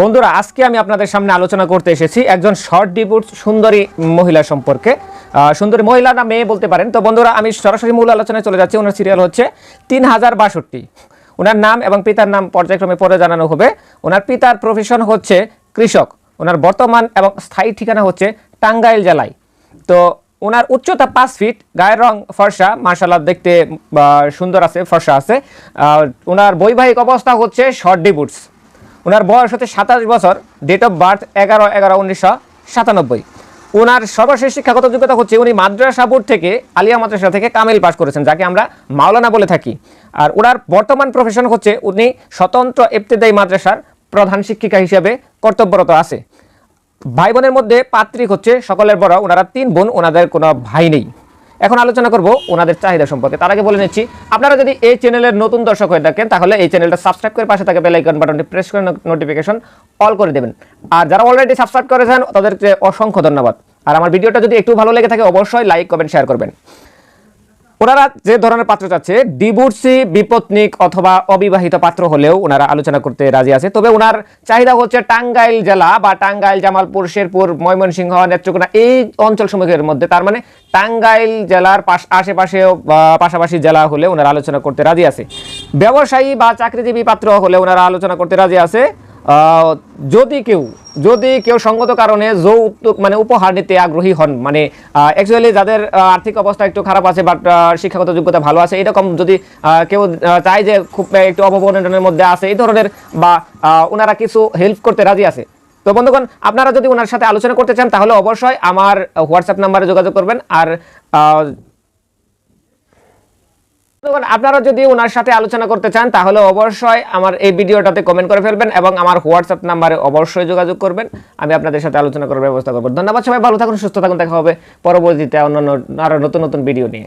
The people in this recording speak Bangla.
বন্ধুরা, আজকে আমি আপনাদের সামনে আলোচনা করতে এসেছি একজন শর্ট ডিপুট সুন্দরী মহিলা সম্পর্কে। সুন্দরী মহিলা না মেয়ে বলতে পারেন। তো বন্ধুরা, আমি সরাসরি মূল আলোচনায় চলে যাচ্ছি। ওনার সিরিয়াল হচ্ছে তিন হাজার বাষট্টি। ওনার নাম এবং পিতার নাম পর্যায়ক্রমে পরে জানানো হবে। ওনার পিতার প্রফেশন হচ্ছে কৃষক। ওনার বর্তমান এবং স্থায়ী ঠিকানা হচ্ছে টাঙ্গাইল জেলায়। তো ওনার উচ্চতা পাঁচ ফিট গায়ের রং ফর্সা মার্শাল্লাহ দেখতে সুন্দর আছে, ফর্সা আছে। ওনার বৈবাহিক অবস্থা হচ্ছে শর্ট ডিবুটস ওনার বয়স হচ্ছে সাতাশ বছর ডেট অফ বার্থ এগারো এগারো উনিশশো সাতানব্বই। ওনার সর্বশেষ শিক্ষাগত যোগ্যতা হচ্ছে উনি মাদ্রাসা বোর্ড থেকে আলিয়া মাদ্রাসা থেকে কামিল পাস করেছেন, যাকে আমরা মাওলানা বলে থাকি। আর ওনার বর্তমান প্রফেশন হচ্ছে উনি স্বতন্ত্র ইবতেদায়ী মাদ্রাসার প্রধান শিক্ষিকা হিসেবে কর্তব্যরত আছে। ভাই বোনের মধ্যে পাত্রিক হচ্ছে সকলের বড় ওনারা তিন বোন ওনাদের কোনো ভাই নেই। এখন আলোচনা করব ওনাদের চাহিদা সম্পর্কে। তার আগে বলে নিচ্ছি, আপনারা যদি এই চ্যানেলের নতুন দর্শক হয়ে থাকেন, তাহলে এই চ্যানেলটা সাবস্ক্রাইব করে পাশে থাকা বেলাইকন বাটনটি প্রেস করে নোটিফিকেশন অল করে দেবেন। আর যারা অলরেডি সাবস্ক্রাইব করেছেন, তাদেরকে অসংখ্য ধন্যবাদ। আর আমার ভিডিওটা যদি একটু ভালো লেগে থাকে, অবশ্যই লাইক কমেন্ট শেয়ার করবেন। ওনারা যে ধরনের পাত্র চাচ্ছে, ডিভোর্সি, বিপত্নিক অথবা অবিবাহিত পাত্র হলেও ওনারা আলোচনা করতে রাজি আছে। তবে ওনার চাহিদা হচ্ছে টাঙ্গাইল জেলা বা টাঙ্গাইল, জামালপুর, শেরপুর, ময়মনসিংহ, নেত্রকোনা এই অঞ্চল সমূহের মধ্যে। তার মানে টাঙ্গাইল জেলার পাশ পাশাপাশি জেলা হলে ওনারা আলোচনা করতে রাজি আছে। ব্যবসায়ী বা চাকরিজীবী পাত্র হলে ওনারা আলোচনা করতে রাজি আছে। যদি কেউ যদি কেউ সঙ্গত কারণে যৌতুক মানে উপহার নিতে আগ্রহী হন মানে অ্যাকচুয়ালি যাদের আর্থিক অবস্থা একটু খারাপ আছে বাট শিক্ষাগত যোগ্যতা ভালো আছে, এরকম যদি কেউ চায় যে খুব একটু অববর্ণনের মধ্যে আছে, এই ধরনের বা ওনারা কিছু হেল্প করতে রাজি আছে। তো বন্ধুগণ, আপনারা যদি ওনার সাথে আলোচনা করতে চান, তাহলে অবশ্যই আমার হোয়াটসঅ্যাপ নাম্বারে যোগাযোগ করবেন, আর আপনারা যদি ওনার সাথে আলোচনা করতে চান, তাহলে অবশ্যই আমার এই ভিডিওটাতে কমেন্ট করে ফেলবেন এবং আমার হোয়াটসঅ্যাপ নাম্বারে অবশ্যই যোগাযোগ করবেন। আমি আপনাদের সাথে আলোচনা করার ব্যবস্থা করব। ধন্যবাদ সবাই, ভালো থাকুন, সুস্থ থাকুন, দেখা হবে পরবর্তীতে অন্যান্য আরও নতুন নতুন ভিডিও নিয়ে।